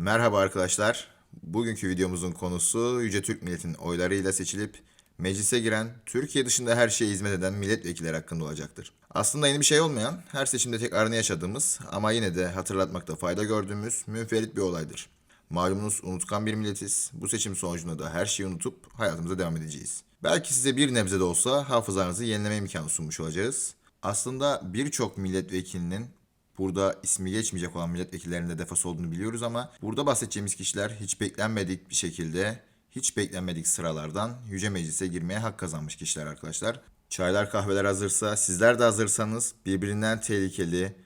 Merhaba arkadaşlar. Bugünkü videomuzun konusu Yüce Türk Milleti'nin oylarıyla seçilip meclise giren, Türkiye dışında her şeye hizmet eden milletvekilleri hakkında olacaktır. Aslında yeni bir şey olmayan, her seçimde tekrarını yaşadığımız ama yine de hatırlatmakta fayda gördüğümüz münferit bir olaydır. Malumunuz unutkan bir milletiz. Bu seçim sonucunda da her şeyi unutup hayatımıza devam edeceğiz. Belki size bir nebze de olsa hafızanızı yenileme imkanı sunmuş olacağız. Aslında birçok milletvekilinin Burada ismi geçmeyecek olan milletvekillerinin de defası olduğunu biliyoruz ama burada bahsedeceğimiz kişiler hiç beklenmedik bir şekilde, hiç beklenmedik sıralardan Yüce Meclis'e girmeye hak kazanmış kişiler arkadaşlar. Çaylar kahveler hazırsa, sizler de hazırsanız birbirinden tehlikeli,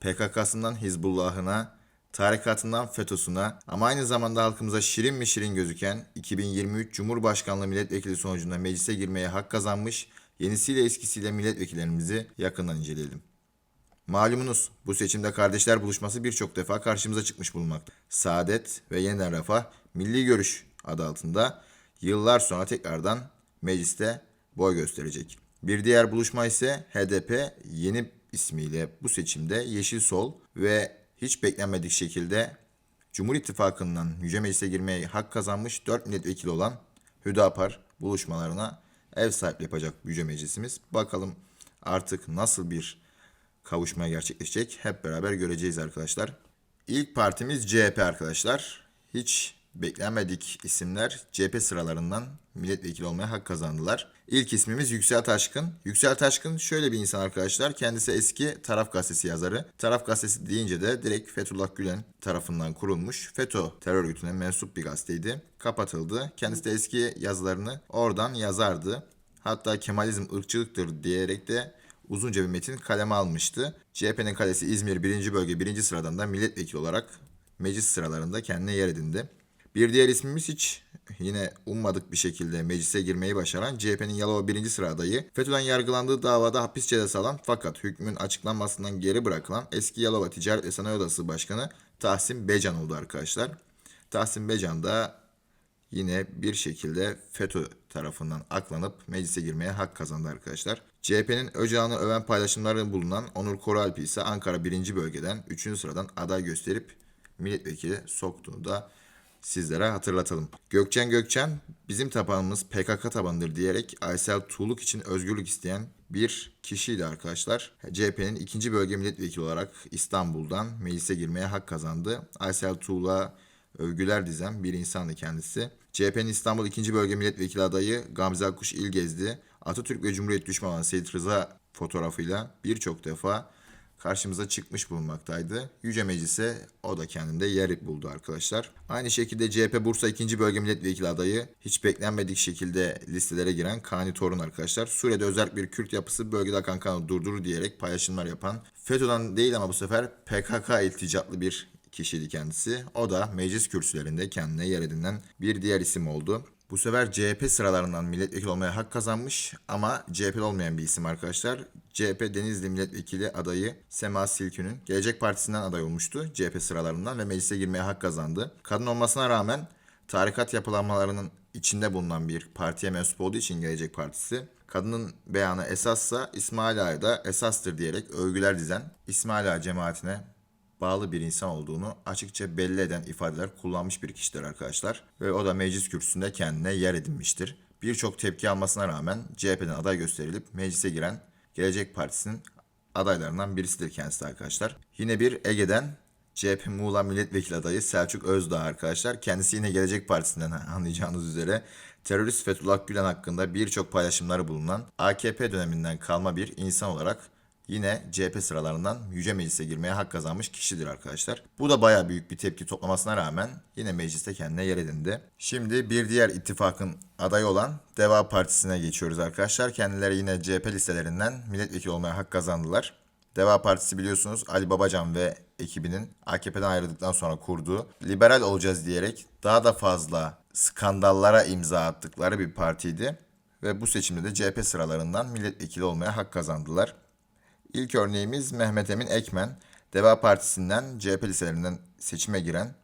PKK'sından Hizbullah'ına, tarikatından FETÖ'süne ama aynı zamanda halkımıza şirin mi şirin gözüken 2023 Cumhurbaşkanlığı milletvekili sonucunda meclise girmeye hak kazanmış yenisiyle eskisiyle milletvekillerimizi yakından inceleyelim. Malumunuz bu seçimde kardeşler buluşması birçok defa karşımıza çıkmış bulunmakta. Saadet ve Yeniden Refah Milli Görüş adı altında yıllar sonra tekrardan mecliste boy gösterecek. Bir diğer buluşma ise HDP yeni ismiyle bu seçimde Yeşil Sol ve hiç beklenmedik şekilde Cumhur İttifakı'ndan Yüce Meclis'e girmeye hak kazanmış 4 milletvekili olan Hüdapar buluşmalarına ev sahipliği yapacak Yüce Meclisimiz. Bakalım artık nasıl bir kavuşmaya gerçekleşecek. Hep beraber göreceğiz arkadaşlar. İlk partimiz CHP arkadaşlar. Hiç beklenmedik isimler CHP sıralarından milletvekili olmaya hak kazandılar. İlk ismimiz Yüksel Taşkın. Yüksel Taşkın şöyle bir insan arkadaşlar. Kendisi eski Taraf Gazetesi yazarı. Taraf Gazetesi deyince de direkt Fethullah Gülen tarafından kurulmuş FETÖ terör örgütüne mensup bir gazeteydi. Kapatıldı. Kendisi de eski yazılarını oradan yazardı. Hatta Kemalizm ırkçılıktır diyerek de uzunca bir metin kaleme almıştı. CHP'nin kalesi İzmir 1. Bölge 1. sıradan da milletvekili olarak meclis sıralarında kendine yer edindi. Bir diğer ismimiz hiç yine ummadık bir şekilde meclise girmeyi başaran CHP'nin Yalova 1. sıra adayı, FETÖ'den yargılandığı davada hapis cezası alan fakat hükmün açıklanmasından geri bırakılan eski Yalova Ticaret ve Sanayi Odası Başkanı Tahsin Becan oldu arkadaşlar. Tahsin Becan da yine bir şekilde FETÖ tarafından aklanıp meclise girmeye hak kazandı arkadaşlar. CHP'nin Öcalan'ı öven paylaşımları bulunan Onur Koralpi ise Ankara 1. bölgeden 3. sıradan aday gösterip milletvekili soktuğunu da sizlere hatırlatalım. Gökçen Gökçen bizim tabanımız PKK tabandır diyerek Aysel Tuğluk için özgürlük isteyen bir kişiydi arkadaşlar. CHP'nin 2. bölge milletvekili olarak İstanbul'dan meclise girmeye hak kazandı. Aysel Tuğluk'a övgüler dizen bir insandı kendisi. CHP'nin İstanbul 2. Bölge Milletvekili adayı Gamze Akkuş İlgezdi, Atatürk ve Cumhuriyet düşmanı Seyit Rıza fotoğrafıyla birçok defa karşımıza çıkmış bulunmaktaydı. Yüce Meclis'e o da kendinde yer buldu arkadaşlar. Aynı şekilde CHP Bursa 2. Bölge Milletvekili adayı hiç beklenmedik şekilde listelere giren Kani Torun arkadaşlar. Suriye'de özel bir Kürt yapısı bölgede akan kanı durdurur diyerek paylaşımlar yapan FETÖ'den değil ama bu sefer PKK ilticatlı bir kişiydi kendisi. O da meclis kürsülerinde kendine yer edinen bir diğer isim oldu. Bu sefer CHP sıralarından milletvekili olmaya hak kazanmış ama CHP olmayan bir isim arkadaşlar. CHP Denizli milletvekili adayı Sema Silkün'ün Gelecek Partisi'nden aday olmuştu CHP sıralarından ve meclise girmeye hak kazandı. Kadın olmasına rağmen tarikat yapılanmalarının içinde bulunan bir partiye mensup olduğu için Gelecek Partisi kadının beyanı esassa İsmail Ağa da esastır diyerek övgüler dizen İsmail Ağa cemaatine bağlı bir insan olduğunu açıkça belli eden ifadeler kullanmış bir kişidir arkadaşlar. Ve o da meclis kürsüsünde kendine yer edinmiştir. Birçok tepki almasına rağmen CHP'den aday gösterilip meclise giren Gelecek Partisi'nin adaylarından birisidir kendisi arkadaşlar. Yine bir Ege'den CHP Muğla Milletvekili adayı Selçuk Özdağ arkadaşlar. Kendisi yine Gelecek Partisi'nden anlayacağınız üzere terörist Fethullah Gülen hakkında birçok paylaşımları bulunan AKP döneminden kalma bir insan olarak yine CHP sıralarından Yüce Meclis'e girmeye hak kazanmış kişidir arkadaşlar. Bu da baya büyük bir tepki toplamasına rağmen yine mecliste kendine yer edindi. Şimdi bir diğer ittifakın adayı olan Deva Partisi'ne geçiyoruz arkadaşlar. Kendileri yine CHP listelerinden milletvekili olmaya hak kazandılar. Deva Partisi biliyorsunuz Ali Babacan ve ekibinin AKP'den ayrıldıktan sonra kurduğu liberal olacağız diyerek daha da fazla skandallara imza attıkları bir partiydi. Ve bu seçimde de CHP sıralarından milletvekili olmaya hak kazandılar. İlk örneğimiz Mehmet Emin Ekmen. Deva Partisi'nden CHP liselerinden seçime giren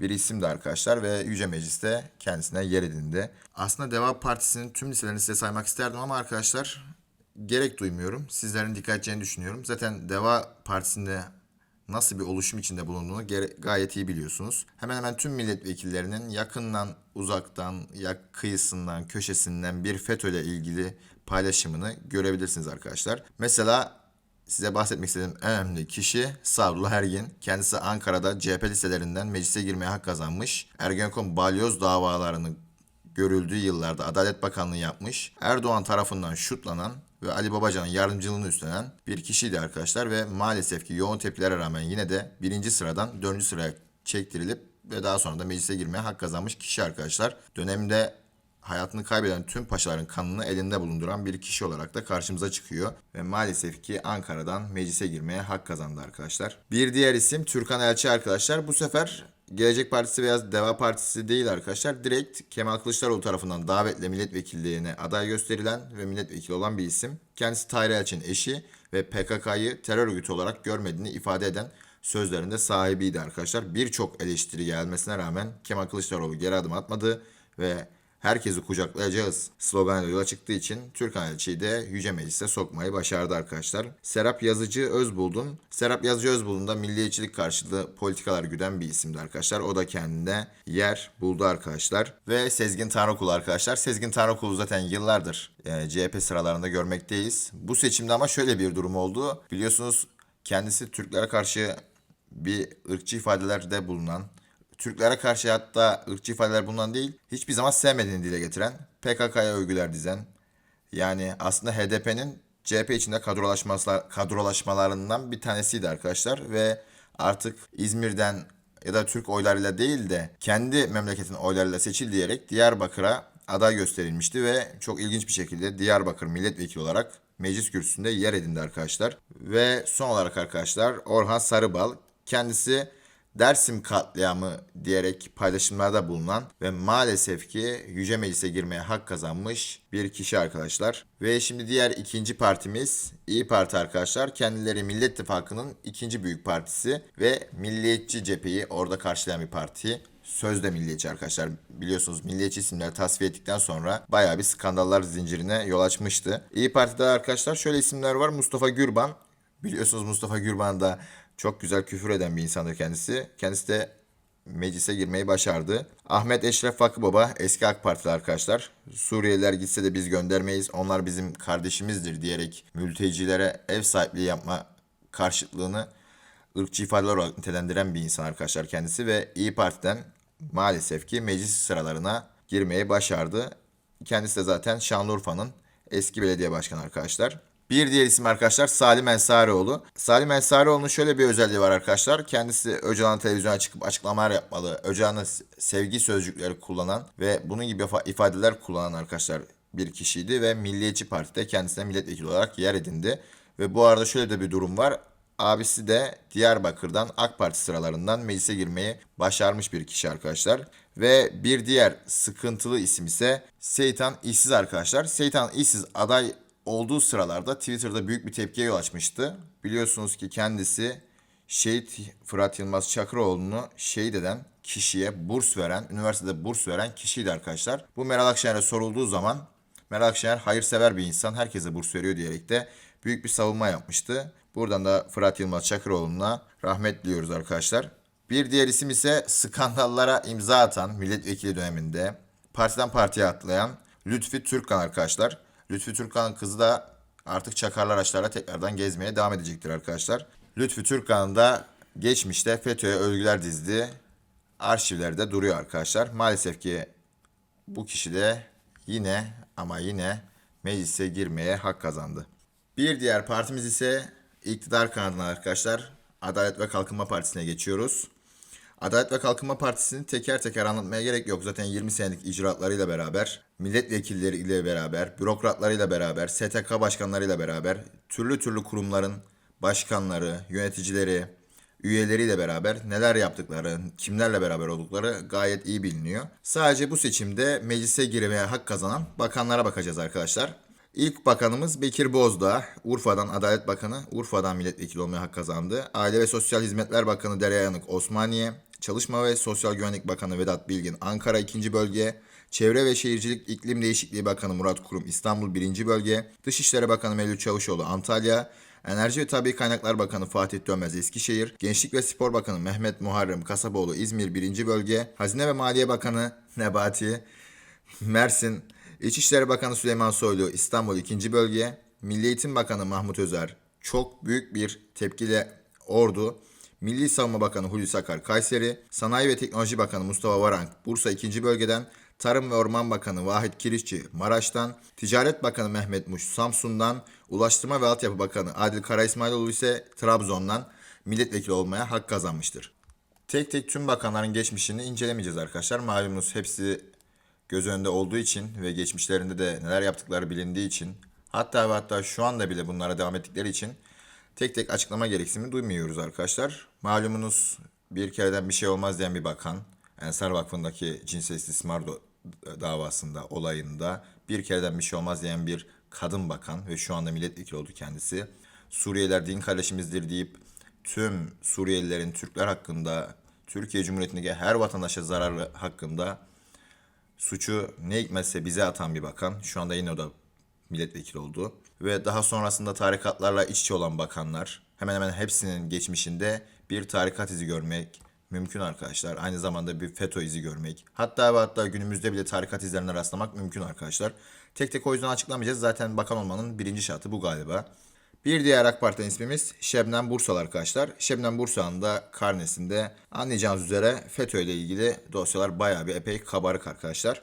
bir isimdi arkadaşlar ve Yüce Meclis'te kendisine yer edindi. Aslında Deva Partisi'nin tüm liselerini size saymak isterdim ama arkadaşlar gerek duymuyorum. Sizlerin dikkat edeceğini düşünüyorum. Zaten Deva Partisi'nde nasıl bir oluşum içinde bulunduğunu gayet iyi biliyorsunuz. Hemen hemen tüm milletvekillerinin yakından, uzaktan, ya kıyısından, köşesinden bir FETÖ ile ilgili paylaşımını görebilirsiniz arkadaşlar. Mesela size bahsetmek istediğim en önemli kişi Sadullah Ergin. Kendisi Ankara'da CHP liselerinden meclise girmeye hak kazanmış. Ergenekon balyoz davalarının görüldüğü yıllarda Adalet Bakanlığı yapmış. Erdoğan tarafından şutlanan ve Ali Babacan'ın yardımcılığını üstlenen bir kişiydi arkadaşlar ve maalesef ki yoğun tepkilere rağmen yine de birinci sıradan dördüncü sıraya çektirilip ve daha sonra da meclise girmeye hak kazanmış kişi arkadaşlar. Dönemde hayatını kaybeden tüm paşaların kanını elinde bulunduran bir kişi olarak da karşımıza çıkıyor. Ve maalesef ki Ankara'dan meclise girmeye hak kazandı arkadaşlar. Bir diğer isim Türkan Elçi arkadaşlar. Bu sefer Gelecek Partisi veya Deva Partisi değil arkadaşlar. Direkt Kemal Kılıçdaroğlu tarafından davetle milletvekilliğine aday gösterilen ve milletvekili olan bir isim. Kendisi Tahir Elçi'nin eşi ve PKK'yı terör örgütü olarak görmediğini ifade eden sözlerinde sahibiydi arkadaşlar. Birçok eleştiri gelmesine rağmen Kemal Kılıçdaroğlu geri adım atmadı ve herkesi kucaklayacağız sloganıyla yola çıktığı için Türkan Elçi'yi de Yüce Meclis'e sokmayı başardı arkadaşlar. Serap Yazıcı Özbuldun. Serap Yazıcı Özbuldun da milliyetçilik karşıtı politikalar güden bir isimdi arkadaşlar. O da kendine yer buldu arkadaşlar. Ve Sezgin Tanrıkul arkadaşlar. Sezgin Tanrıkul'u zaten yıllardır e, CHP sıralarında görmekteyiz. Bu seçimde ama şöyle bir durum oldu. Biliyorsunuz kendisi Türklere karşı bir ırkçı ifadelerde bulunan, Türklere karşı hatta ırkçı ifadeler bulunan değil, hiçbir zaman sevmediğini dile getiren, PKK'ya övgüler dizen, yani aslında HDP'nin CHP içinde kadrolaşmalarından bir tanesiydi arkadaşlar ve artık İzmir'den ya da Türk oylarıyla değil de kendi memleketin oylarıyla seçil diyerek Diyarbakır'a aday gösterilmişti ve çok ilginç bir şekilde Diyarbakır milletvekili olarak meclis kürsüsünde yer edindi arkadaşlar. Ve son olarak arkadaşlar Orhan Sarıbal kendisi Dersim katliamı diyerek paylaşımlarda bulunan ve maalesef ki Yüce Meclis'e girmeye hak kazanmış bir kişi arkadaşlar. Ve şimdi diğer ikinci partimiz İyi Parti arkadaşlar. Kendileri Millet İttifakı'nın ikinci büyük partisi ve milliyetçi cepheyi orada karşılayan bir parti. Sözde milliyetçi arkadaşlar. Biliyorsunuz milliyetçi isimleri tasfiye ettikten sonra bayağı bir skandallar zincirine yol açmıştı. İyi Parti'de arkadaşlar şöyle isimler var. Mustafa Gürban. Biliyorsunuz Mustafa Gürban da çok güzel küfür eden bir insandır kendisi. Kendisi de meclise girmeyi başardı. Ahmet Eşref Fakı Baba eski AK Partili arkadaşlar. Suriyeliler gitse de biz göndermeyiz. Onlar bizim kardeşimizdir diyerek mültecilere ev sahipliği yapma karşıtlığını ırkçı ifadeler olarak nitelendiren bir insan arkadaşlar kendisi ve İyi Parti'den maalesef ki meclis sıralarına girmeyi başardı. Kendisi de zaten Şanlıurfa'nın eski belediye başkanı arkadaşlar. Bir diğer isim arkadaşlar Salim Ensarioğlu. Salim Ensarioğlu'nun şöyle bir özelliği var arkadaşlar. Kendisi Öcalan televizyona çıkıp açıklamalar yapmalı. Öcalan'ın sevgi sözcükleri kullanan ve bunun gibi ifadeler kullanan arkadaşlar bir kişiydi ve Milliyetçi Parti'de kendisine milletvekili olarak yer edindi. Ve bu arada şöyle de bir durum var. Abisi de Diyarbakır'dan AK Parti sıralarından meclise girmeyi başarmış bir kişi arkadaşlar. Ve bir diğer sıkıntılı isim ise Seytan İşsiz arkadaşlar. Seytan İşsiz aday olduğu sıralarda Twitter'da büyük bir tepkiye yol açmıştı. Biliyorsunuz ki kendisi Şehit Fırat Yılmaz Çakıroğlu'nu şehit eden kişiye burs veren, üniversitede burs veren kişiydi arkadaşlar. Bu Meral Akşener'e sorulduğu zaman Meral Akşener hayırsever bir insan, herkese burs veriyor diyerek de büyük bir savunma yapmıştı. Buradan da Fırat Yılmaz Çakıroğlu'na rahmet diliyoruz arkadaşlar. Bir diğer isim ise skandallara imza atan milletvekili döneminde partiden partiye atlayan Lütfi Türkkan arkadaşlar. Lütfi Türkkan'ın kızı da artık çakarlar açlarla tekrardan gezmeye devam edecektir arkadaşlar. Lütfi Türkkan da geçmişte FETÖ'ye övgüler dizdi. Arşivlerde duruyor arkadaşlar. Maalesef ki bu kişi de yine ama yine meclise girmeye hak kazandı. Bir diğer partimiz ise iktidar kanadına arkadaşlar. Adalet ve Kalkınma Partisi'ne geçiyoruz. Adalet ve Kalkınma Partisi'ni teker teker anlatmaya gerek yok. Zaten 20 senelik icraatlarıyla beraber, milletvekilleriyle beraber, bürokratlarıyla beraber, STK başkanlarıyla beraber, türlü türlü kurumların başkanları, yöneticileri, üyeleriyle beraber neler yaptıkları, kimlerle beraber oldukları gayet iyi biliniyor. Sadece bu seçimde meclise girmeye hak kazanan bakanlara bakacağız arkadaşlar. İlk bakanımız Bekir Bozdağ, Urfa'dan Adalet Bakanı, Urfa'dan milletvekili olmaya hak kazandı. Aile ve Sosyal Hizmetler Bakanı Derya Yanık Osmaniye, Çalışma ve Sosyal Güvenlik Bakanı Vedat Bilgin Ankara 2. Bölge, Çevre ve Şehircilik İklim Değişikliği Bakanı Murat Kurum İstanbul 1. Bölge, Dışişleri Bakanı Mevlüt Çavuşoğlu Antalya, Enerji ve Tabi Kaynaklar Bakanı Fatih Dönmez Eskişehir, Gençlik ve Spor Bakanı Mehmet Muharrem Kasaboğlu İzmir 1. Bölge, Hazine ve Maliye Bakanı Nebati Mersin, İçişleri Bakanı Süleyman Soylu İstanbul 2. Bölge, Milli Eğitim Bakanı Mahmut Özer çok büyük bir tepkiyle Ordu, Milli Savunma Bakanı Hulusi Akar Kayseri, Sanayi ve Teknoloji Bakanı Mustafa Varank Bursa 2. Bölgeden, Tarım ve Orman Bakanı Vahit Kirişçi Maraş'tan, Ticaret Bakanı Mehmet Muş Samsun'dan, Ulaştırma ve Altyapı Bakanı Adil Kara İsmailoğlu ise Trabzon'dan milletvekili olmaya hak kazanmıştır. Tek tek tüm bakanların geçmişini incelemeyeceğiz arkadaşlar. Malumunuz hepsi göz önünde olduğu için ve geçmişlerinde de neler yaptıkları bilindiği için hatta ve hatta şu anda bile bunlara devam ettikleri için tek tek açıklama gereksinimi duymuyoruz arkadaşlar. Malumunuz bir kereden bir şey olmaz diyen bir bakan Ensar Vakfı'ndaki cinsel istismar davasında olayında bir kereden bir şey olmaz diyen bir kadın bakan ve şu anda milletvekili oldu kendisi. Suriyeliler din kardeşimizdir deyip tüm Suriyelilerin Türkler hakkında Türkiye Cumhuriyeti'ndeki her vatandaşa zararı hakkında suçu ne hikmetse bize atan bir bakan. Şu anda yine o da milletvekili oldu. Ve daha sonrasında tarikatlarla iç içe olan bakanlar hemen hemen hepsinin geçmişinde bir tarikat izi görmek mümkün arkadaşlar. Aynı zamanda bir FETÖ izi görmek. Hatta ve hatta günümüzde bile tarikat izlerine rastlamak mümkün arkadaşlar. Tek tek o yüzden açıklamayacağız. Zaten bakan olmanın birinci şartı bu galiba. Bir diğer AK Parti'den ismimiz Şebnem Bursal arkadaşlar. Şebnem Bursal'ın da karnesinde anlayacağınız üzere FETÖ ile ilgili dosyalar bayağı bir epey kabarık arkadaşlar.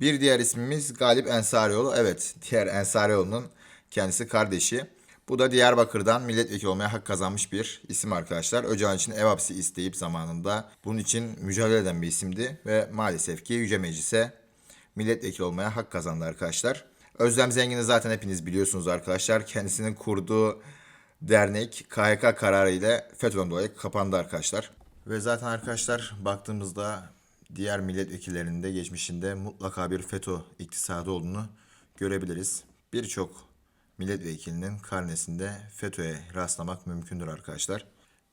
Bir diğer ismimiz Galip Ensarioğlu. Evet diğer Ensarioğlu'nun kendisi kardeşi. Bu da Diyarbakır'dan milletvekili olmaya hak kazanmış bir isim arkadaşlar. Öcalan için ev hapsi isteyip zamanında bunun için mücadele eden bir isimdi. Ve maalesef ki Yüce Meclis'e milletvekili olmaya hak kazandı arkadaşlar. Özlem Zengin'i zaten hepiniz biliyorsunuz arkadaşlar. Kendisinin kurduğu dernek KHK kararı ile FETÖ'den dolayı kapandı arkadaşlar. Ve zaten arkadaşlar baktığımızda diğer milletvekillerinin de geçmişinde mutlaka bir FETÖ iktisadı olduğunu görebiliriz. Birçok milletvekilinin karnesinde FETÖ'ye rastlamak mümkündür arkadaşlar.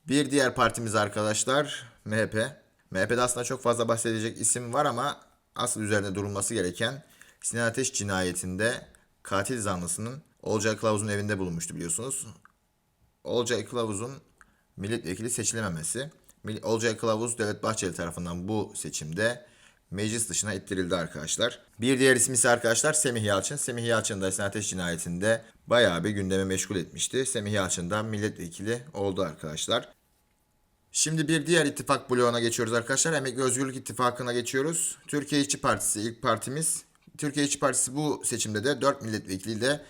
Bir diğer partimiz arkadaşlar MHP. MHP'de aslında çok fazla bahsedecek isim var ama asıl üzerinde durulması gereken Sinan Ateş cinayetinde katil zanlısının Olcay Kılavuz'un evinde bulunmuştu biliyorsunuz. Olcay Kılavuz'un milletvekili seçilememesi. Olcay Kılavuz Devlet Bahçeli tarafından bu seçimde meclis dışına ittirildi arkadaşlar. Bir diğer isim ise arkadaşlar Semih Yalçın. Semih Yalçın da Sinan Ateş cinayetinde bayağı bir gündeme meşgul etmişti. Semih Yalçın da milletvekili oldu arkadaşlar. Şimdi bir diğer ittifak bloğuna geçiyoruz arkadaşlar. Emekli Özgürlük İttifakı'na geçiyoruz. Türkiye İşçi Partisi ilk partimiz. Türkiye İşçi Partisi bu seçimde de 4 milletvekiliyle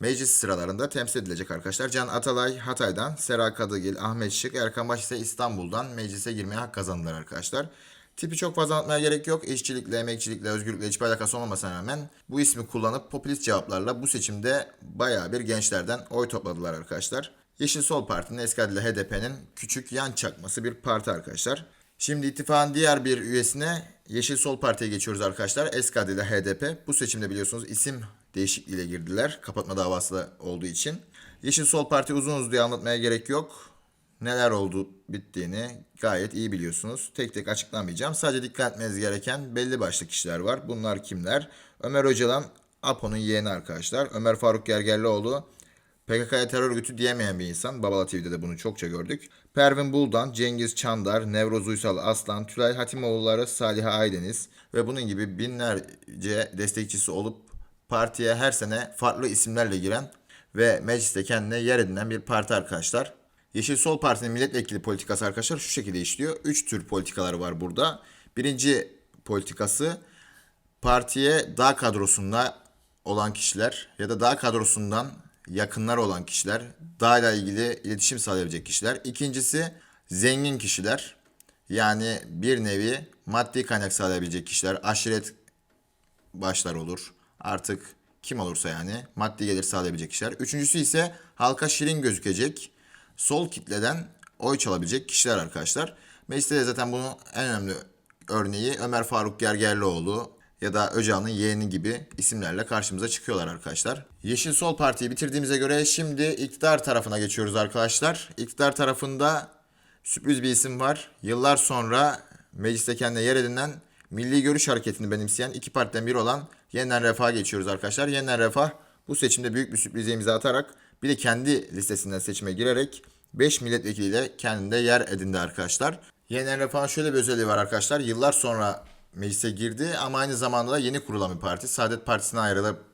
meclis sıralarında temsil edilecek arkadaşlar. Can Atalay Hatay'dan, Sera Kadıgil, Ahmet Şık, Erkan Baş ise İstanbul'dan meclise girmeye hak kazandılar arkadaşlar. Tipi çok fazla anlatmaya gerek yok. İşçilikle, emekçilikle, özgürlükle hiçbir alakası olmamasına rağmen bu ismi kullanıp popülist cevaplarla bu seçimde bayağı bir gençlerden oy topladılar arkadaşlar. Yeşil Sol Parti'nin eski adıyla HDP'nin küçük yan çakması bir parti arkadaşlar. Şimdi ittifakın diğer bir üyesine Yeşil Sol Parti'ye geçiyoruz arkadaşlar. Eski adıyla HDP. Bu seçimde biliyorsunuz isim değişikliğiyle girdiler. Kapatma davası da olduğu için. Yeşil Sol Parti uzun uzadıya anlatmaya gerek yok. Neler oldu bittiğini gayet iyi biliyorsunuz. Tek tek açıklamayacağım. Sadece dikkat etmeniz gereken belli başlı kişiler var. Bunlar kimler? Ömer Öcalan, Apo'nun yeğeni arkadaşlar. Ömer Faruk Gergerlioğlu, PKK'ya terör örgütü diyemeyen bir insan. Babala TV'de de bunu çokça gördük. Pervin Buldan, Cengiz Çandar, Nevroz Uysal Aslan, Tülay Hatimoğulları, Saliha Aydeniz ve bunun gibi binlerce destekçisi olup partiye her sene farklı isimlerle giren ve mecliste kendine yer edinen bir parti arkadaşlar. Yeşil Sol Parti'nin milletvekili politikası arkadaşlar şu şekilde işliyor. Üç tür politikalar var burada. Birinci politikası partiye dağ kadrosunda olan kişiler ya da dağ kadrosundan yakınlar olan kişiler, dağla ilgili iletişim sağlayabilecek kişiler. İkincisi zengin kişiler. Yani bir nevi maddi kaynak sağlayabilecek kişiler, aşiret başlar olur. Artık kim olursa yani maddi gelir sağlayabilecek kişiler. Üçüncüsü ise halka şirin gözükecek, sol kitleden oy çalabilecek kişiler arkadaşlar. Mecliste de zaten bunun en önemli örneği Ömer Faruk Gergerlioğlu ya da Öcalan'ın yeğeni gibi isimlerle karşımıza çıkıyorlar arkadaşlar. Yeşil Sol Parti'yi bitirdiğimize göre şimdi iktidar tarafına geçiyoruz arkadaşlar. İktidar tarafında sürpriz bir isim var. Yıllar sonra mecliste kendine yer edinen Milli Görüş Hareketi'ni benimseyen iki partiden biri olan Yeniden Refah'a geçiyoruz arkadaşlar. Yeniden Refah bu seçimde büyük bir sürprize imza atarak Bir de kendi listesinden seçime girerek 5 milletvekiliyle kendinde yer edindi arkadaşlar. Yeniden Refah'ın şöyle bir özelliği var arkadaşlar. Yıllar sonra meclise girdi ama aynı zamanda da yeni kurulan bir parti. Saadet Partisi'ne ayrılıp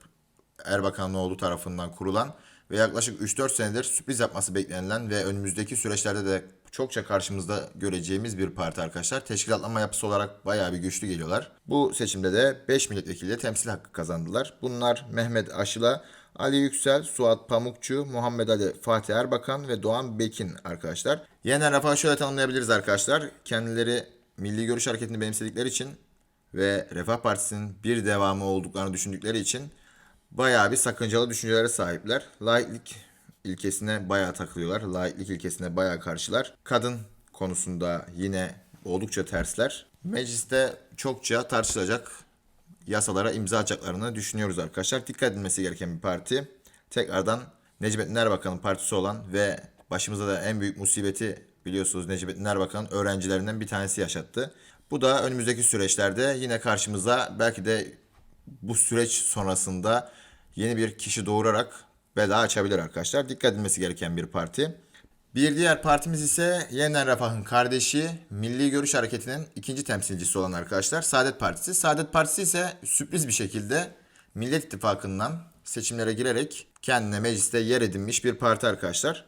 Erbakanlıoğlu tarafından kurulan ve yaklaşık 3-4 senedir sürpriz yapması beklenilen ve önümüzdeki süreçlerde de çokça karşımızda göreceğimiz bir parti arkadaşlar. Teşkilatlanma yapısı olarak bayağı bir güçlü geliyorlar. Bu seçimde de 5 milletvekiliyle temsil hakkı kazandılar. Bunlar Mehmet Aşıla, Ali Yüksel, Suat Pamukçu, Muhammed Ali Fatih Erbakan ve Doğan Bekin arkadaşlar. Yeniden Refah'ı şöyle tanımlayabiliriz arkadaşlar. Kendileri Milli Görüş Hareketi'ni benimsedikleri için ve Refah Partisi'nin bir devamı olduklarını düşündükleri için bayağı bir sakıncalı düşüncelere sahipler. Laiklik ilkesine bayağı takılıyorlar. Laiklik ilkesine bayağı karşılar. Kadın konusunda yine oldukça tersler. Mecliste çokça tartışılacak yasalara imza atacaklarını düşünüyoruz arkadaşlar. Dikkat edilmesi gereken bir parti. Tekrardan Necmettin Erbakan'ın partisi olan ve başımıza da en büyük musibeti biliyorsunuz Necmettin Erbakan öğrencilerinden bir tanesi yaşattı. Bu da önümüzdeki süreçlerde yine karşımıza belki de bu süreç sonrasında yeni bir kişi doğurarak bela açabilir arkadaşlar. Dikkat edilmesi gereken bir parti. Bir diğer partimiz ise Yeniden Refah'ın kardeşi Milli Görüş Hareketi'nin ikinci temsilcisi olan arkadaşlar Saadet Partisi. Saadet Partisi ise sürpriz bir şekilde Millet İttifakı'ndan seçimlere girerek kendine mecliste yer edinmiş bir parti arkadaşlar.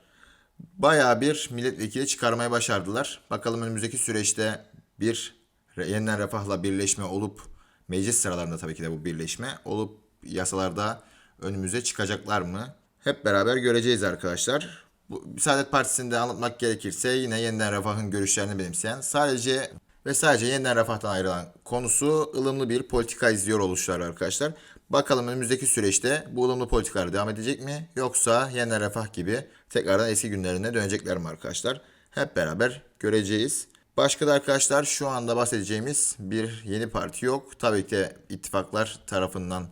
Bayağı bir milletvekili çıkarmaya başardılar. Bakalım önümüzdeki süreçte bir yeniden refahla birleşme olup meclis sıralarında tabii ki de bu birleşme olup yasalarda önümüze çıkacaklar mı? Hep beraber göreceğiz arkadaşlar. Bu Saadet Partisi'nde anlatmak gerekirse yine yeniden refahın görüşlerini benimseyen sadece ve sadece yeniden refahtan ayrılan konusu ılımlı bir politika izliyor oluşlar arkadaşlar. Bakalım önümüzdeki süreçte bu ılımlı politikalar devam edecek mi? Yoksa yeniden refah gibi tekrardan eski günlerine dönecekler mi arkadaşlar? Hep beraber göreceğiz. Başka da arkadaşlar şu anda bahsedeceğimiz bir yeni parti yok. Tabii ki ittifaklar tarafından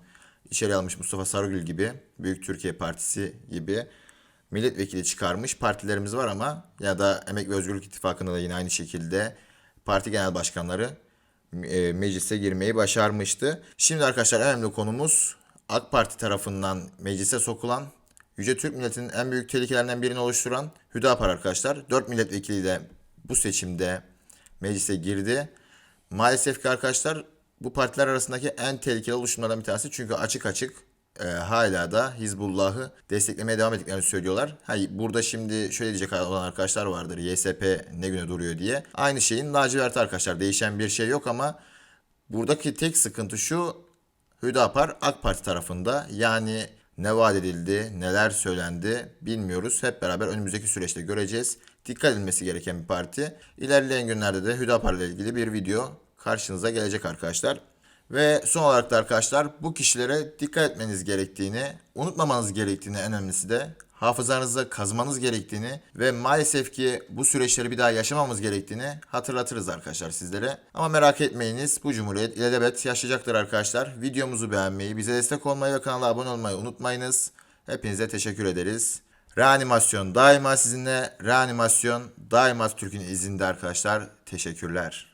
içeri almış Mustafa Sarıgül gibi, Büyük Türkiye Partisi gibi milletvekili çıkarmış partilerimiz var ama ya da Emek ve Özgürlük İttifakı'nda da yine aynı şekilde parti genel başkanları e, meclise girmeyi başarmıştı. Şimdi arkadaşlar önemli konumuz AK Parti tarafından meclise sokulan Yüce Türk milletinin en büyük tehlikelerinden birini oluşturan Hüdapar arkadaşlar. 4 milletvekili de bu seçimde meclise girdi. Maalesef ki arkadaşlar bu partiler arasındaki en tehlikeli oluşumlardan bir tanesi. Çünkü açık açık e, hala da Hizbullah'ı desteklemeye devam ettiklerini söylüyorlar. Ha, burada şimdi şöyle diyecek olan arkadaşlar vardır. YSP ne güne duruyor diye. Aynı şeyin lacivert arkadaşlar. Değişen bir şey yok ama buradaki tek sıkıntı şu. Hüdapar AK Parti tarafında. Yani ne vaat edildi, neler söylendi bilmiyoruz. Hep beraber önümüzdeki süreçte göreceğiz. Dikkat edilmesi gereken bir parti. İlerleyen günlerde de Hüdapar ile ilgili bir video karşınıza gelecek arkadaşlar. Ve son olarak da arkadaşlar bu kişilere dikkat etmeniz gerektiğini, unutmamanız gerektiğini en önemlisi de hafızanızda kazmanız gerektiğini ve maalesef ki bu süreçleri bir daha yaşamamız gerektiğini hatırlatırız arkadaşlar sizlere. Ama merak etmeyiniz bu cumhuriyet ilelebet yaşayacaktır arkadaşlar. Videomuzu beğenmeyi, bize destek olmayı ve kanala abone olmayı unutmayınız. Hepinize teşekkür ederiz. Reanimasyon daima sizinle, reanimasyon daima Türk'ün izinde arkadaşlar. Teşekkürler.